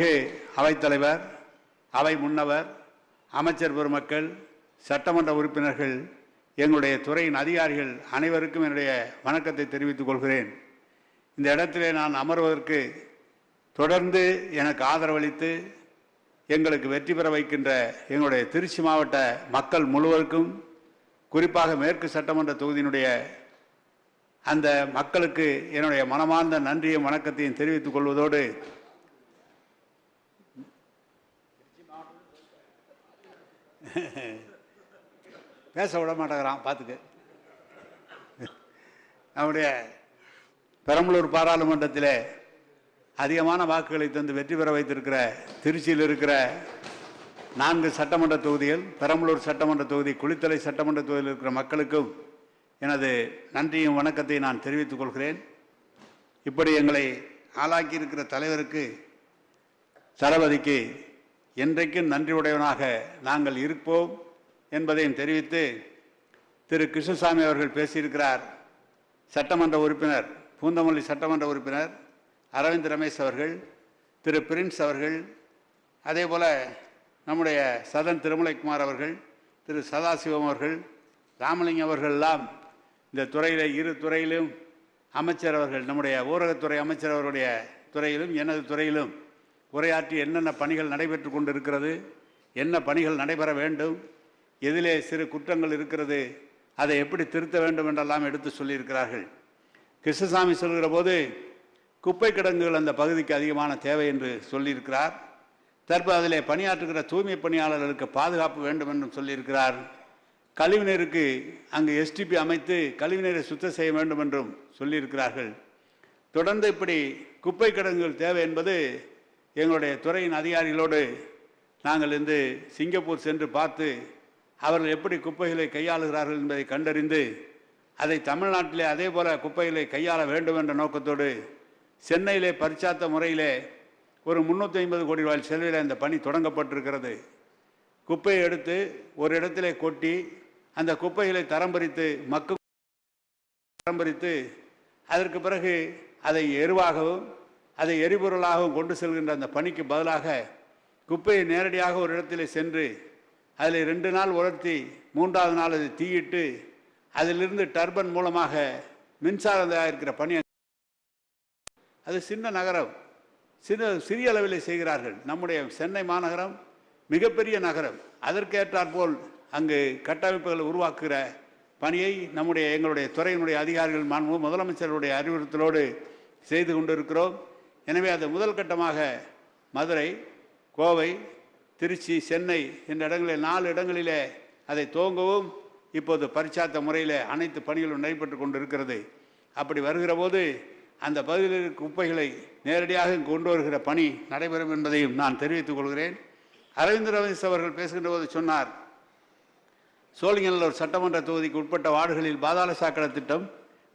மாண்புமிகு அவைத்தலைவர் அவை முன்னவர் அமைச்சர் பெருமக்கள் சட்டமன்ற உறுப்பினர்கள் எங்களுடைய துறையின் அதிகாரிகள் அனைவருக்கும் என்னுடைய வணக்கத்தை தெரிவித்துக் கொள்கிறேன். இந்த இடத்திலே நான் அமர்வதற்கு தொடர்ந்து எனக்கு ஆதரவளித்து எங்களுக்கு வெற்றி பெற வைக்கின்ற எங்களுடைய திருச்சி மாவட்ட மக்கள் முழுவதற்கும் குறிப்பாக மேற்கு சட்டமன்ற தொகுதியினுடைய அந்த மக்களுக்கு என்னுடைய மனமார்ந்த நன்றியும் வணக்கத்தையும் தெரிவித்துக் கொள்வதோடு பேச விட மாட்டேங்கிறான் பார்த்துக்க நம்முடைய பெரம்பலூர் பாராளுமன்றத்தில் அதிகமான வாக்குகளை தந்து வெற்றி பெற வைத்திருக்கிற திருச்சியில் இருக்கிற நான்கு சட்டமன்ற தொகுதிகள் பெரம்பலூர் சட்டமன்ற தொகுதி குளித்தலை சட்டமன்ற தொகுதியில் இருக்கிற மக்களுக்கும் எனது நன்றியும் வணக்கத்தை நான் தெரிவித்துக் கொள்கிறேன். இப்படி எங்களை ஆளாக்கி இருக்கிற தலைவருக்கு தளபதிக்கு என்றைக்கும் நன்றியுடையவனாக நாங்கள் இருப்போம் என்பதையும் தெரிவித்து திரு கிருஷ்ணசாமி அவர்கள் பேசியிருக்கிறார். சட்டமன்ற உறுப்பினர் பூந்தமல்லி சட்டமன்ற உறுப்பினர் அரவிந்த் ரமேஷ் அவர்கள் திரு பிரின்ஸ் அவர்கள் அதே போல் நம்முடைய சதன் திருமலைக்குமார் அவர்கள் திரு சதாசிவம் அவர்கள் ராமலிங்கம் அவர்கள் எல்லாம் இந்த துறையில் இரு துறையிலும் அமைச்சர் அவர்கள் நம்முடைய ஊரகத்துறை அமைச்சர் அவருடைய துறையிலும் எனது துறையிலும் உரையாற்றி என்னென்ன பணிகள் நடைபெற்று கொண்டிருக்கிறது என்ன பணிகள் நடைபெற வேண்டும் எதிலே சிறு குற்றங்கள் இருக்கிறது அதை எப்படி திருத்த வேண்டும் என்றெல்லாம் எடுத்து சொல்லியிருக்கிறார்கள். கிருஷ்ணசாமி சொல்கிற போது குப்பை கிடங்குகள் அந்த பகுதிக்கு அதிகமான தேவை என்று சொல்லியிருக்கிறார். தற்போது அதிலே பணியாற்றுகிற தூய்மை பணியாளர்களுக்கு பாதுகாப்பு வேண்டும் என்றும் சொல்லியிருக்கிறார். கழிவுநீருக்கு அங்கு எஸ்டிபி அமைத்து கழிவுநீரை சுத்தம் செய்ய வேண்டும் என்றும் சொல்லியிருக்கிறார்கள். தொடர்ந்து இப்படி குப்பை கிடங்குகள் தேவை என்பது எங்களுடைய துறையின் அதிகாரிகளோடு நாங்கள் இன்று சிங்கப்பூர் சென்று பார்த்து அவர்கள் எப்படி குப்பைகளை கையாளுகிறார்கள் என்பதை கண்டறிந்து அதை தமிழ்நாட்டிலே அதே போல குப்பைகளை கையாள வேண்டும் என்ற நோக்கத்தோடு சென்னையிலே பரிச்சாத்த முறையிலே ஒரு முந்நூற்றி ஐம்பது கோடி ரூபாய் செலவில் அந்த பணி தொடங்கப்பட்டிருக்கிறது. குப்பையை எடுத்து ஒரு இடத்திலே கொட்டி அந்த குப்பைகளை தரம் பிரித்து மக்கு தரம் பிரித்து அதற்கு பிறகு அதை எருவாகவும் அதை எரிபொருளாகவும் கொண்டு செல்கின்ற அந்த பணிக்கு பதிலாக குப்பையை நேரடியாக ஒரு இடத்திலே சென்று அதில் ரெண்டு நாள் உலர்த்தி மூன்றாவது நாள் அதை தீயிட்டு அதிலிருந்து டர்பன் மூலமாக மின்சாரம் தயாரிக்கிற பணி அது சின்ன நகரம். சின்ன சிறிய அளவில் செய்கிறார்கள். நம்முடைய சென்னை மாநகரம் மிகப்பெரிய நகரம். அதற்கேற்றாற்போல் அங்கு கட்டமைப்புகளை உருவாக்குகிற பணியை நம்முடைய எங்களுடைய துறையினுடைய அதிகாரிகள் மாண்பு முதலமைச்சருடைய அறிவுறுத்தலோடு செய்து கொண்டிருக்கிறோம். எனவே அது முதல் கட்டமாக மதுரை கோவை திருச்சி சென்னை என்ற இடங்களில் நாலு இடங்களிலே அதை துவங்கவும் இப்போது பரிச்சாத்த முறையில் அனைத்து பணிகளும் நடைபெற்று கொண்டிருக்கிறது. அப்படி வருகிற போது அந்த பகுதியில் இருக்கும் குப்பைகளை நேரடியாக கொண்டு வருகிற பணி நடைபெறும் என்பதையும் நான் தெரிவித்துக் கொள்கிறேன். அரவிந்த் ரவீஸ் அவர்கள் பேசுகின்ற போது சொன்னார் சோழிங்கநல்லூர் சட்டமன்ற தொகுதிக்கு உட்பட்ட வார்டுகளில் பாதாள சாக்கடை திட்டம்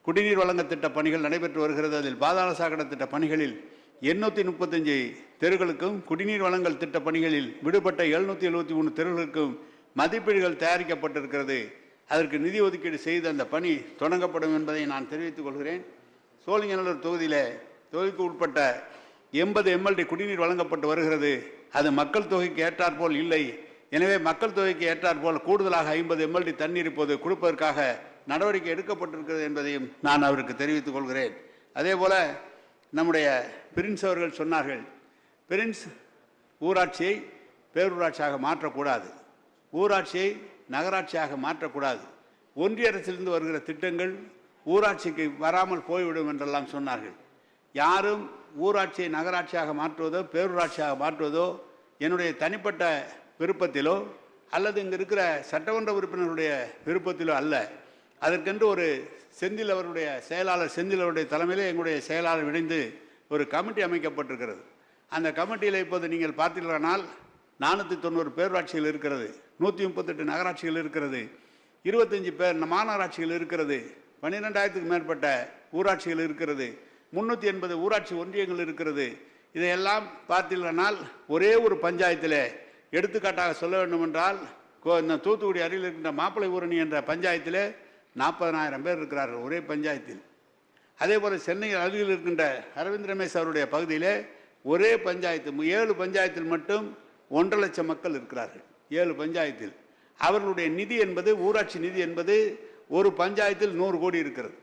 குடிநீர் வழங்க திட்ட பணிகள் நடைபெற்று வருகிறது. அதில் பாதாள சாக்கடை திட்ட பணிகளில் எண்ணூற்றி முப்பத்தஞ்சு தெருகளுக்கும் குடிநீர் வழங்கல் திட்ட பணிகளில் விடுபட்ட எழுநூற்றி எழுபத்தி மூணு தெருக்களுக்கும் மதிப்பீடுகள் தயாரிக்கப்பட்டிருக்கிறது. அதற்கு நிதி ஒதுக்கீடு செய்து அந்த பணி தொடங்கப்படும் என்பதை நான் தெரிவித்துக் கொள்கிறேன். சோழிங்கநல்லூர் தொகுதியில் தொகுதிக்கு உட்பட்ட எண்பது எம்எல்டி குடிநீர் வழங்கப்பட்டு வருகிறது. அது மக்கள் தொகைக்கு ஏற்றாற்போல் இல்லை. எனவே மக்கள் தொகைக்கு ஏற்றாற்போல் கூடுதலாக ஐம்பது எம்எல்டி தண்ணீர் இப்போது கொடுப்பதற்காக நடவடிக்கை எடுக்கப்பட்டிருக்கிறது என்பதையும் நான் அவருக்கு தெரிவித்துக் கொள்கிறேன். அதே போல நம்முடைய பிரின்ஸ் அவர்கள் சொன்னார்கள் பிரின்ஸ் ஊராட்சியை பேரூராட்சியாக மாற்றக்கூடாது. ஊராட்சியை நகராட்சியாக மாற்றக்கூடாது. ஒன்றிய அரசிலிருந்து வருகிற திட்டங்கள் ஊராட்சிக்கு வராமல் போய்விடும் என்றெல்லாம் சொன்னார்கள். யாரும் ஊராட்சியை நகராட்சியாக மாற்றுவதோ பேரூராட்சியாக மாற்றுவதோ என்னுடைய தனிப்பட்ட விருப்பத்திலோ அல்லது இங்கே இருக்கிற சட்டமன்ற உறுப்பினருடைய விருப்பத்திலோ அல்ல. அதற்கென்று ஒரு செந்தில் அவருடைய செயலாளர் செந்தில் அவருடைய தலைமையிலே எங்களுடைய செயலாளர் இணைந்து ஒரு கமிட்டி அமைக்கப்பட்டிருக்கிறது. அந்த கமிட்டியில் இப்போது நீங்கள் பார்த்தீர்களானால் நானூற்றி தொண்ணூறு பேரூராட்சிகள் இருக்கிறது நூற்றி முப்பத்தெட்டு நகராட்சிகள் இருக்கிறது இருபத்தஞ்சி பேர் மாநகராட்சிகள் இருக்கிறது பன்னிரெண்டாயிரத்துக்கு மேற்பட்ட ஊராட்சிகள் இருக்கிறது முந்நூற்றி எண்பது ஊராட்சி ஒன்றியங்கள் இருக்கிறது. இதையெல்லாம் பார்த்தீர்களானால் ஒரே ஒரு பஞ்சாயத்தில் எடுத்துக்காட்டாக சொல்ல வேண்டுமென்றால் கோ- இந்த தூத்துக்குடி அருகில் இருக்கின்ற மாப்பிள்ளை ஊரணி என்ற பஞ்சாயத்தில் நாற்பதனாயிரம் பேர் இருக்கிறார்கள் ஒரே பஞ்சாயத்தில். அதே போல் சென்னையில் அருகில் இருக்கின்ற அரவிந்த் ரமேஷ் அவருடைய பகுதியிலே ஒரே பஞ்சாயத்து ஏழு பஞ்சாயத்தில் மட்டும் ஒன்றரை லட்சம் மக்கள் இருக்கிறார்கள். ஏழு பஞ்சாயத்தில். அவர்களுடைய நிதி என்பது ஊராட்சி நிதி என்பது ஒரு பஞ்சாயத்தில் நூறு கோடி இருக்கிறது.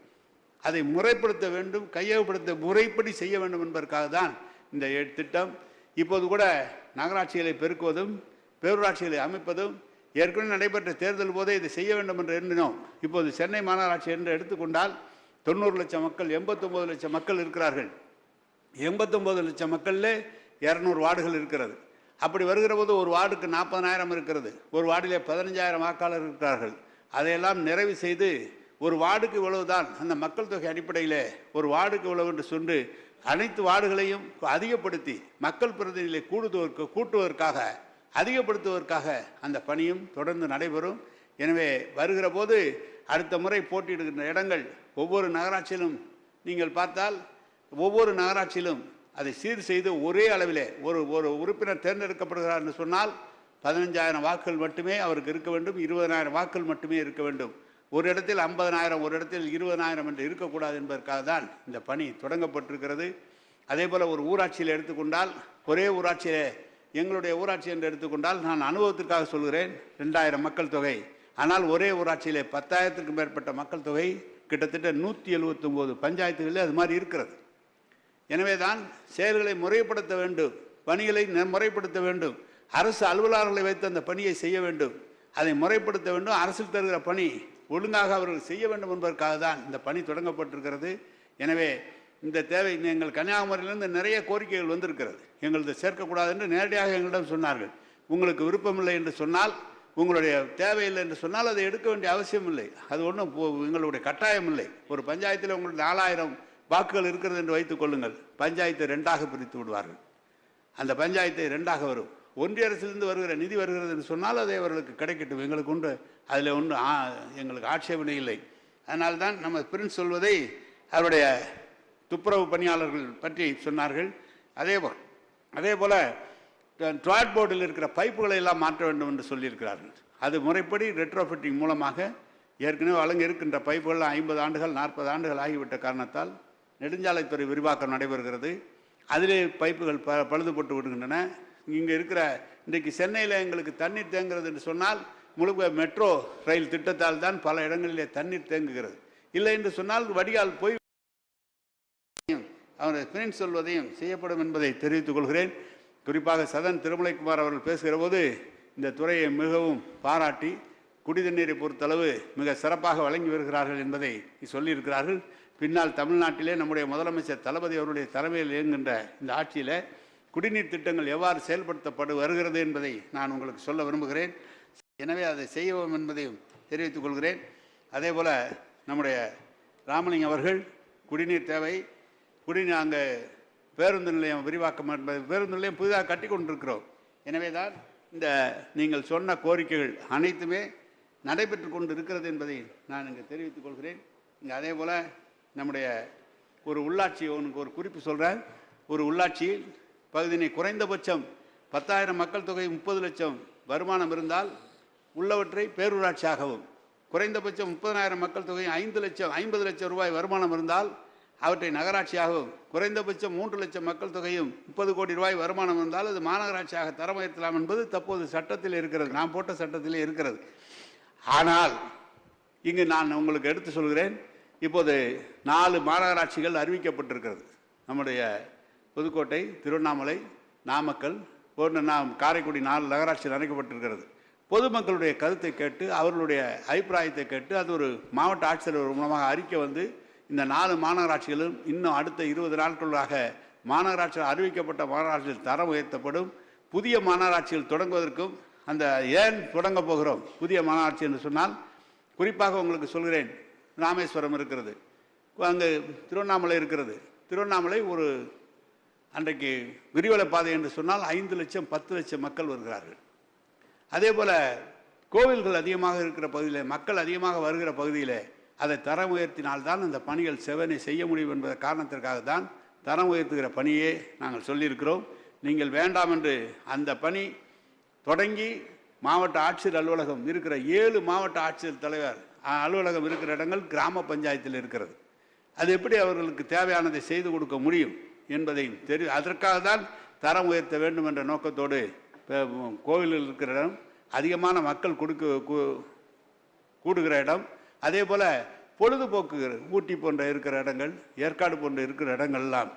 அதை முறைப்படுத்த வேண்டும் கையகப்படுத்த முறைப்படி செய்ய வேண்டும் என்பதற்காக தான் இந்த திட்டம். இப்போது கூட நகராட்சிகளை பெருக்குவதும் பேரூராட்சிகளை அமைப்பதும் ஏற்கனவே நடைபெற்ற தேர்தல் போதே இதை செய்ய வேண்டும் என்று எண்ணினோம். இப்போது சென்னை மாநகராட்சி என்று எடுத்துக்கொண்டால் தொண்ணூறு லட்சம் மக்கள் எண்பத்தொம்பது லட்சம் மக்கள் இருக்கிறார்கள். எண்பத்தொம்பது லட்சம் மக்களில் இரநூறு வார்டுகள் இருக்கிறது. அப்படி வருகிற போது ஒரு வார்டுக்கு நாற்பதனாயிரம் இருக்கிறது. ஒரு வார்டிலே பதினஞ்சாயிரம் வாக்காளர் இருக்கிறார்கள். அதையெல்லாம் நிறைவு செய்து ஒரு வார்டுக்கு இவ்வளவுதான். அந்த மக்கள் தொகை அடிப்படையில் ஒரு வார்டுக்கு இவ்வளவு என்று சொல்லி அனைத்து வார்டுகளையும் அதிகப்படுத்தி மக்கள் பிரதிநிதிகளை கூடுவதற்கு கூட்டுவதற்காக அதிகப்படுத்துவதற்காக அந்த பணியும் தொடர்ந்து நடைபெறும். எனவே வருகிற போது அடுத்த முறை போட்டியிடுகின்ற இடங்கள் ஒவ்வொரு நகராட்சியிலும் நீங்கள் பார்த்தால் ஒவ்வொரு நகராட்சியிலும் அதை சீர் செய்து ஒரே அளவிலே ஒரு ஒரு உறுப்பினர் தேர்ந்தெடுக்கப்படுகிறார் என்று சொன்னால் பதினஞ்சாயிரம் வாக்குகள் மட்டுமே அவருக்கு இருக்க வேண்டும். இருபதனாயிரம் வாக்குகள் மட்டுமே இருக்க வேண்டும். ஒரு இடத்தில் ஐம்பதனாயிரம் ஒரு இடத்தில் இருபதனாயிரம் என்று இருக்கக்கூடாது என்பதற்காக தான் இந்த பணி தொடங்கப்பட்டிருக்கிறது. அதே போல் ஒரு ஊராட்சியில் எடுத்துக்கொண்டால் ஒரே ஊராட்சியிலே எங்களுடைய ஊராட்சி என்று எடுத்துக்கொண்டால் நான் அனுபவத்திற்காக சொல்கிறேன் ரெண்டாயிரம் மக்கள் தொகை. ஆனால் ஒரே ஊராட்சியிலே பத்தாயிரத்துக்கும் மேற்பட்ட மக்கள் தொகை கிட்டத்தட்ட நூற்றி எழுபத்தொம்போது பஞ்சாயத்துகளில் அது மாதிரி இருக்கிறது. எனவே தான் செயல்களை முறைப்படுத்த வேண்டும் பணிகளை நெ- முறைப்படுத்த வேண்டும். அரசு அலுவலர்களை வைத்து அந்த பணியை செய்ய வேண்டும். அதை முறைப்படுத்த வேண்டும். அரசில் தருகிற பணி ஒழுங்காக அவர்கள் செய்ய வேண்டும் என்பதற்காக தான் இந்த பணி தொடங்கப்பட்டிருக்கிறது. எனவே இந்த தேவை எங்கள் கன்னியாகுமரியிலிருந்து நிறைய கோரிக்கைகள் வந்திருக்கிறது. எங்களது சேர்க்கக்கூடாது என்று நேரடியாக எங்களிடம் சொன்னார்கள். உங்களுக்கு விருப்பமில்லை என்று சொன்னால் உங்களுடைய தேவையில்லை என்று சொன்னால் அதை எடுக்க வேண்டிய அவசியம் இல்லை அது ஒன்றும் எங்களுடைய கட்டாயம் இல்லை. ஒரு பஞ்சாயத்தில் உங்களுக்கு நாலாயிரம் வாக்குகள் இருக்கிறது என்று வைத்துக் கொள்ளுங்கள். பஞ்சாயத்தை ரெண்டாக பிரித்து விடுவார்கள். அந்த பஞ்சாயத்தை ரெண்டாக வரும். ஒன்றிய அரசிலிருந்து வருகிற நிதி வருகிறது என்று சொன்னால் அதை அவர்களுக்கு கிடைக்கட்டும். எங்களுக்கு ஒன்று அதில் ஒன்று எங்களுக்கு ஆட்சேபனை இல்லை. அதனால்தான் நம்ம பிரின்ஸ் சொல்வதை அவருடைய துப்புரவு பணியாளர்கள் பற்றி சொன்னார்கள். அதே போல் அதே போல் டாய்லெட் போர்டில் இருக்கிற பைப்புகளை எல்லாம் மாற்ற வேண்டும் என்று சொல்லியிருக்கிறார்கள். அது முறைப்படி ரெட்ரோஃபிட்டிங் மூலமாக ஏற்கனவே வழங்க இருக்கின்ற பைப்புகள் ஐம்பது ஆண்டுகள் நாற்பது ஆண்டுகள் ஆகிவிட்ட காரணத்தால் நெடுஞ்சாலைத்துறை விரிவாக்கம் நடைபெறுகிறது. அதிலே பைப்புகள் ப பழுதுபட்டு விடுகின்றன. இங்கே இருக்கிற இன்றைக்கு சென்னையில் எங்களுக்கு தண்ணீர் தேங்குகிறது என்று சொன்னால் முழுக்க மெட்ரோ ரயில் திட்டத்தால் தான் பல இடங்களிலே தண்ணீர் தேங்குகிறது. இல்லை என்று சொன்னால் வடிகால் போய் அவர் பின் சொல்வதையும் செய்யப்படும் என்பதை தெரிவித்துக் கொள்கிறேன். குறிப்பாக சதன் திருமலைக்குமார் அவர்கள் பேசுகிற போது இந்த துறையை மிகவும் பாராட்டி குடிதண்ணீரை பொறுத்தளவு மிக சிறப்பாக வழங்கி வருகிறார்கள் என்பதை சொல்லியிருக்கிறார்கள். பின்னால் தமிழ்நாட்டிலே நம்முடைய முதலமைச்சர் தளபதி அவருடைய தலைமையில் இயங்குகின்ற இந்த ஆட்சியில் குடிநீர் திட்டங்கள் எவ்வாறு செயல்படுத்தப்பட்டு வருகிறது என்பதை நான் உங்களுக்கு சொல்ல விரும்புகிறேன். எனவே அதை செய்வோம் என்பதையும் தெரிவித்துக் கொள்கிறேன். அதே போல் நம்முடைய ராமலிங்கம் அவர்கள் குடிநீர் தேவை குடிநீர் அங்கே பேருந்து நிலையம் விரிவாக்கம் என்பது பேருந்து நிலையம் புதிதாக கட்டி கொண்டிருக்கிறோம். எனவே தான் இந்த நீங்கள் சொன்ன கோரிக்கைகள் அனைத்துமே நடைபெற்று கொண்டு இருக்கிறது என்பதை நான் இங்கே தெரிவித்துக் கொள்கிறேன். இங்கே அதே போல் நம்முடைய ஒரு உள்ளாட்சி உனக்கு ஒரு குறிப்பு சொல்கிறேன் ஒரு உள்ளாட்சியில் பகுதியினை குறைந்தபட்சம் பத்தாயிரம் மக்கள் தொகை முப்பது லட்சம் வருமானம் இருந்தால் உள்ளவற்றை பேரூராட்சியாகவும் குறைந்தபட்சம் முப்பதனாயிரம் மக்கள் தொகை ஐந்து லட்சம் ஐம்பது லட்சம் ரூபாய் வருமானம் இருந்தால் அவற்றை நகராட்சியாகவும் குறைந்தபட்சம் மூன்று லட்சம் மக்கள் தொகையும் முப்பது கோடி ரூபாய் வருமானம் வந்தால் அது மாநகராட்சியாக தரம் உயர்த்தலாம் என்பது தற்போது சட்டத்தில் இருக்கிறது. நான் போட்ட சட்டத்திலே இருக்கிறது. ஆனால் இங்கு நான் உங்களுக்கு எடுத்து சொல்கிறேன். இப்போது நாலு மாநகராட்சிகள் அறிவிக்கப்பட்டிருக்கிறது. நம்முடைய புதுக்கோட்டை திருவண்ணாமலை நாமக்கல் போன்ற நாம் காரைக்குடி நாலு நகராட்சியில் அணைக்கப்பட்டிருக்கிறது. பொதுமக்களுடைய கருத்தை கேட்டு அவர்களுடைய அபிப்பிராயத்தை கேட்டு அது ஒரு மாவட்ட ஆட்சியர் மூலமாக அறிக்கை வந்து இந்த நாலு மாநகராட்சிகளும் இன்னும் அடுத்த இருபது நாட்களாக மாநகராட்சியில் அறிவிக்கப்பட்ட மாநகராட்சியில் தரம் உயர்த்தப்படும். புதிய மாநகராட்சிகள் தொடங்குவதற்கும் அந்த ஏன் தொடங்க போகிறோம்? புதிய மாநகராட்சி என்று சொன்னால் குறிப்பாக உங்களுக்கு சொல்கிறேன் ராமேஸ்வரம் இருக்கிறது. அங்கு திருவண்ணாமலை இருக்கிறது. திருவண்ணாமலை ஒரு அன்றைக்கு விரிவலை பாதை என்று சொன்னால் ஐந்து லட்சம் பத்து லட்சம் மக்கள் வருகிறார்கள். அதே போல் கோவில்கள் அதிகமாக இருக்கிற பகுதியில் மக்கள் அதிகமாக வருகிற பகுதியில் அதை தரம் உயர்த்தினால்தான் அந்த பணிகள் செவனை செய்ய முடியும் என்பத காரணத்திற்காக தான் தரம் உயர்த்துகிற பணியே நாங்கள் சொல்லியிருக்கிறோம். நீங்கள் வேண்டாம் என்று அந்த பணி தொடங்கி மாவட்ட ஆட்சியர் அலுவலகம் இருக்கிற ஏழு மாவட்ட ஆட்சியர் தலைவர் அலுவலகம் இருக்கிற இடங்கள் கிராம பஞ்சாயத்தில் இருக்கிறது. அது எப்படி அவர்களுக்கு தேவையானதை செய்து கொடுக்க முடியும் என்பதையும் தெரி அதற்காக தான் தரம் உயர்த்த வேண்டும் என்ற நோக்கத்தோடு கோவிலில் இருக்கிற இடம் அதிகமான மக்கள் கொடுக்க கூடுகிற இடம் அதே போல் பொழுதுபோக்கு ஊட்டி போன்ற இருக்கிற இடங்கள் ஏற்காடு போன்ற இருக்கிற இடங்கள்லாம்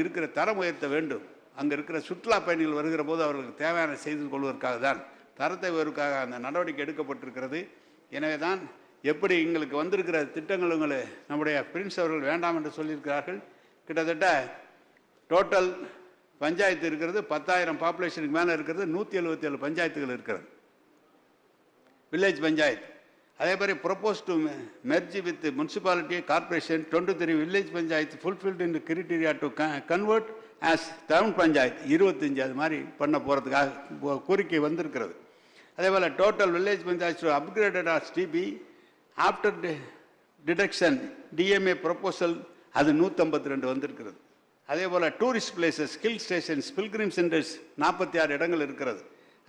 இருக்கிற தரம் உயர்த்த வேண்டும். அங்கே இருக்கிற சுற்றுலா பயணிகள் வருகிற போது அவர்களுக்கு தேவையான செய்து கொள்வதற்காக தான். தரத்தை உயர்வுக்காக அந்த நடவடிக்கை எடுக்கப்பட்டிருக்கிறது. எனவே தான் எப்படி எங்களுக்கு வந்திருக்கிற திட்டங்கள் உங்களை நம்முடைய பிரின்ஸ் அவர்கள் வேண்டாம் என்று சொல்லியிருக்கிறார்கள். கிட்டத்தட்ட டோட்டல் பஞ்சாயத்து இருக்கிறது பத்தாயிரம் பாப்புலேஷனுக்கு மேலே இருக்கிறது நூற்றி எழுபத்தி ஏழு பஞ்சாயத்துகள் இருக்கிறது. வில்லேஜ் பஞ்சாயத்து. அதே மாதிரி propose to merge with municipality corporation twenty three village panchayat fulfilled in criteria to convert as town panchayat இருபத்தஞ்சு அது மாதிரி பண்ண போகிறதுக்காக கோரிக்கை வந்திருக்கிறது. அதே போல் total village panchayat upgraded as TP after deduction DMA proposal அது நூற்றம்பத்தி ரெண்டு வந்திருக்கிறது. அதே போல் tourist places hill stations pilgrim centres நாற்பத்தி ஆறு இடங்கள் இருக்கிறது.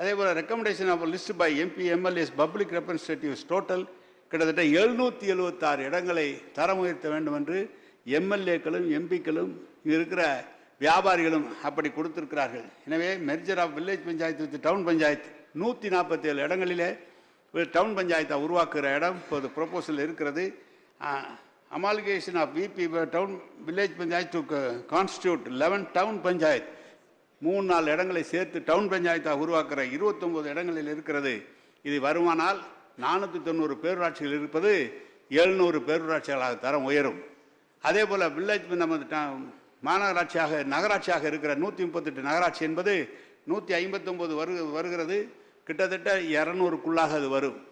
அதே போல் recommendation of list by MP MLAs public representatives total கிட்டத்தட்ட எழுநூற்றி எழுபத்தாறு இடங்களை தரம் உயர்த்த வேண்டும் என்று எம்எல்ஏக்களும் எம்பிக்களும் இருக்கிற வியாபாரிகளும் அப்படி கொடுத்திருக்கிறார்கள். எனவே merger of village panchayat with town panchayat நூற்றி நாற்பத்தேழு இடங்களிலே ஒரு டவுன் பஞ்சாயத்தை உருவாக்குகிற இடம் இப்போது ப்ரொபோசல் இருக்கிறது. Amalgamation of VP town village panchayat to constitute eleven town panchayat மூணு நாலு இடங்களை சேர்த்து டவுன் பஞ்சாயத்தாக உருவாக்குற இருபத்தொம்போது இடங்களில் இருக்கிறது. இது வருமானால் நானூற்றி தொண்ணூறு பேரூராட்சிகள் இருப்பது எழுநூறு பேரூராட்சிகளாக தரம் உயரும். அதே போல் வில்லேஜ் நமது ட- மாநகராட்சியாக நகராட்சியாக இருக்கிற நூற்றி முப்பத்தெட்டு நகராட்சி என்பது நூற்றி ஐம்பத்தொம்போது வரு வருகிறது. கிட்டத்தட்ட இரநூறுக்குள்ளாக அது வரும்.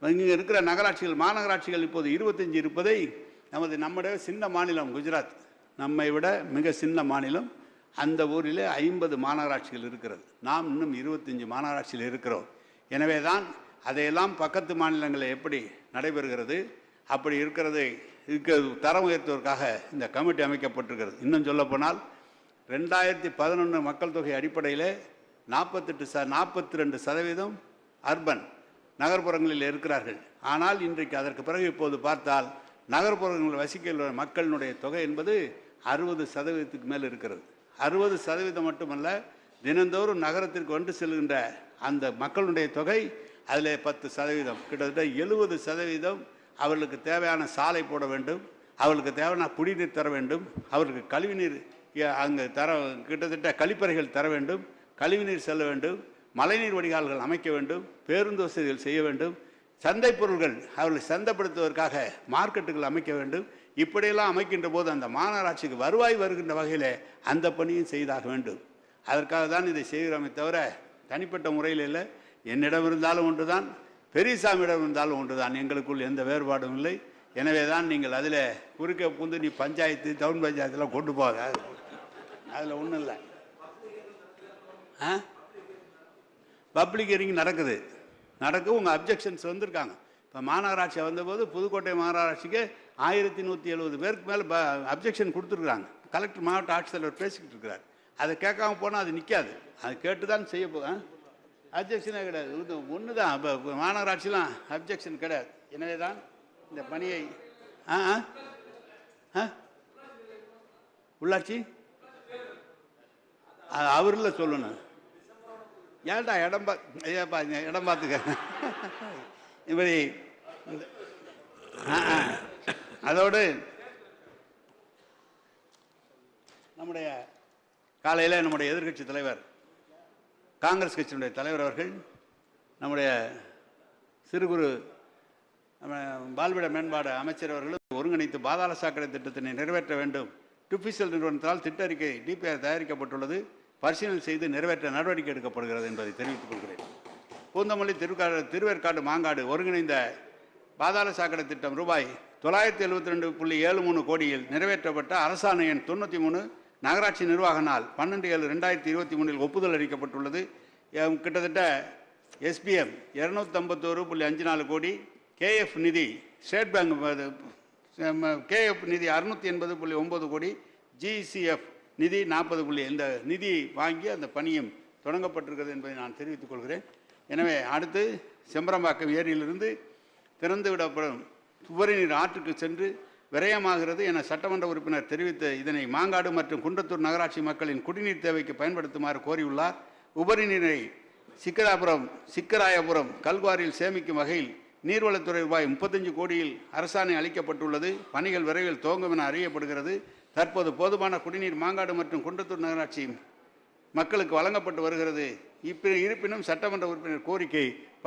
இங்கே இருக்கிற நகராட்சிகள் மாநகராட்சிகள் இப்போது இருபத்தஞ்சு இருப்பதை நமது நம்முடைய சின்ன மாநிலம் குஜராத் நம்மை விட மிக சின்ன மாநிலம் அந்த ஊரிலே ஐம்பது மாநகராட்சிகள் இருக்கிறது. நாம் இன்னும் இருபத்தஞ்சி மாநகராட்சியில் இருக்கிறோம். எனவே தான் அதையெல்லாம் பக்கத்து மாநிலங்களில் எப்படி நடைபெறுகிறது அப்படி இருக்கிறதை இருக்க தரம் உயர்த்துவதற்காக இந்த கமிட்டி அமைக்கப்பட்டிருக்கிறது. இன்னும் சொல்லப்போனால் ரெண்டாயிரத்தி பதினொன்று மக்கள் தொகை அடிப்படையில் நாற்பத்தெட்டு ச நாற்பத்தி ரெண்டு சதவீதம் அர்பன் நகர்ப்புறங்களில் இருக்கிறார்கள். ஆனால் இன்றைக்கு அதற்கு பிறகு இப்போது பார்த்தால் நகர்ப்புறங்களில் வசிக்கின்ற மக்களினுடைய தொகை என்பது அறுபது சதவீதத்துக்கு மேல் இருக்கிறது. அறுபது சதவீதம் மட்டுமல்ல தினந்தோறும் நகரத்திற்கு வந்து செல்கின்ற அந்த மக்களுடைய தொகை அதில் பத்து சதவீதம். கிட்டத்தட்ட எழுபது சதவீதம் அவர்களுக்கு தேவையான சாலை போட வேண்டும் அவர்களுக்கு தேவையான குடிநீர் தர வேண்டும் அவர்களுக்கு கழிவுநீர் அங்கே அங்கு தர கிட்டத்தட்ட கழிப்பறைகள் தர வேண்டும் கழிவுநீர் செல்ல வேண்டும் மழைநீர் வடிகால்கள் அமைக்க வேண்டும் பேருந்து வசதிகள் செய்ய வேண்டும் சந்தை பொருள்கள் அவர்களை சந்தைப்படுத்துவதற்காக மார்க்கெட்டுகள் அமைக்க வேண்டும் இப்படியெல்லாம் அமைக்கின்ற போது அந்த மாநகராட்சிக்கு வருவாய் வருகின்ற வகையில் அந்த பணியும் செய்தாக வேண்டும். அதற்காக தான் இதை செய்கிறோமே தவிர தனிப்பட்ட முறையில் இல்லை. என்னிடம் இருந்தாலும் ஒன்று தான் பெரியசாமியிடம் இருந்தாலும் ஒன்று தான் எங்களுக்குள் எந்த வேறுபாடும் இல்லை. எனவே தான் நீங்கள் அதில் குறுக்க புந்து நீ பஞ்சாயத்து டவுன் பஞ்சாயத்துலாம் கொண்டு போக அதில் ஒன்றும் இல்லை. ஆ? பப்ளிக் ஹியரிங் நடக்குது. நடக்கும் உங்கள் அப்ஜெக்ஷன்ஸ் வந்திருக்காங்க. இப்போ மாநகராட்சி வந்தபோது புதுக்கோட்டை மாநகராட்சிக்கு ஆயிரத்தி நூற்றி எழுபது பேருக்கு மேலே அப்ஜெக்ஷன் கொடுத்துருக்குறாங்க. கலெக்டர் மாவட்ட ஆட்சித்தலைவர் பேசிக்கிட்டு இருக்கிறார். அதை கேட்காம போனால் அது நிற்காது அது கேட்டு தான் செய்ய போ அப்ஜெக்ஷனே கிடையாது. இது ஒன்று தான் இப்போ மாநகராட்சிலாம் அப்ஜெக்ஷன் கிடையாது. எனவே தான் இந்த பணியை ஆ ஆ? ஆ? உள்ளாட்சி? அது அவரில் சொல்லணும். ஏன்டா இடம் பா ஐயாப்பா இடம் பார்த்துக்க? இப்படி இந்த- ஆ. அதோடு நம்முடைய காலையில் நம்முடைய எதிர்க்கட்சி தலைவர் காங்கிரஸ் கட்சியினுடைய தலைவர் அவர்கள் நம்முடைய சிறு குறு நம்ம மேம்பாடு அமைச்சர் அவர்களும் ஒருங்கிணைத்து பாதாள சாக்கடை திட்டத்தினை நிறைவேற்ற வேண்டும். டுபிசல் நிறுவனத்தால் திட்ட அறிக்கை டிபிஆர் தயாரிக்கப்பட்டுள்ளது. பரிசீலனை செய்து நிறைவேற்ற நடவடிக்கை எடுக்கப்படுகிறது என்பதை தெரிவித்துக் கொள்கிறேன். பூந்தமல்லி திருக்காடு திருவேற்காடு மாங்காடு ஒருங்கிணைந்த பாதாள சாக்கடை திட்டம் ரூபாய் தொள்ளாயிரத்தி எழுபத்தி ரெண்டு புள்ளி ஏழு மூணு கோடியில் நிறைவேற்றப்பட்ட அரசாணை எண் தொண்ணூற்றி மூணு நகராட்சி நிர்வாக நாள் பன்னெண்டு ஏழு ரெண்டாயிரத்தி இருபத்தி மூணில் ஒப்புதல் அளிக்கப்பட்டுள்ளது. கிட்டத்தட்ட எஸ்பிஎம் இரநூத்தம்பத்தோரு புள்ளி அஞ்சு நாலு கோடி கேஎஃப் நிதி ஸ்டேட் பேங்க் கேஎஃப் நிதி அறுநூற்றி எண்பது புள்ளி ஒம்பது கோடி ஜிசிஎஃப் நிதி நாற்பது புள்ளி இந்த நிதி வாங்கி அந்த பணியும் தொடங்கப்பட்டிருக்கிறது என்பதை நான் தெரிவித்துக் கொள்கிறேன். எனவே அடுத்து செம்பரம்பாக்கம் ஏரியிலிருந்து திறந்து விடப்படும் உபரி நீர் ஆற்றுக்கு சென்று விரயமாகிறது என சட்டமன்ற உறுப்பினர் தெரிவித்த இதனை மாங்காடு மற்றும் குன்றத்தூர் நகராட்சி மக்களின் குடிநீர் தேவைக்கு பயன்படுத்துமாறு கோரியுள்ளார். உபரி நீரை சிக்கராபுரம் சிக்கராயபுரம் கல்குவாரியில் சேமிக்கும் வகையில் நீர்வளத்துறை ரூபாய் முப்பத்தஞ்சு கோடியில் அரசாணை அளிக்கப்பட்டுள்ளது. பணிகள் விரைவில் துவங்கும் என அறியப்படுகிறது. தற்போது போதுமான குடிநீர் மாங்காடு மற்றும் குன்றத்தூர் நகராட்சி மக்களுக்கு வழங்கப்பட்டு வருகிறது. இப்ப இருப்பினும் சட்டமன்ற உறுப்பினர் கோரிக்கை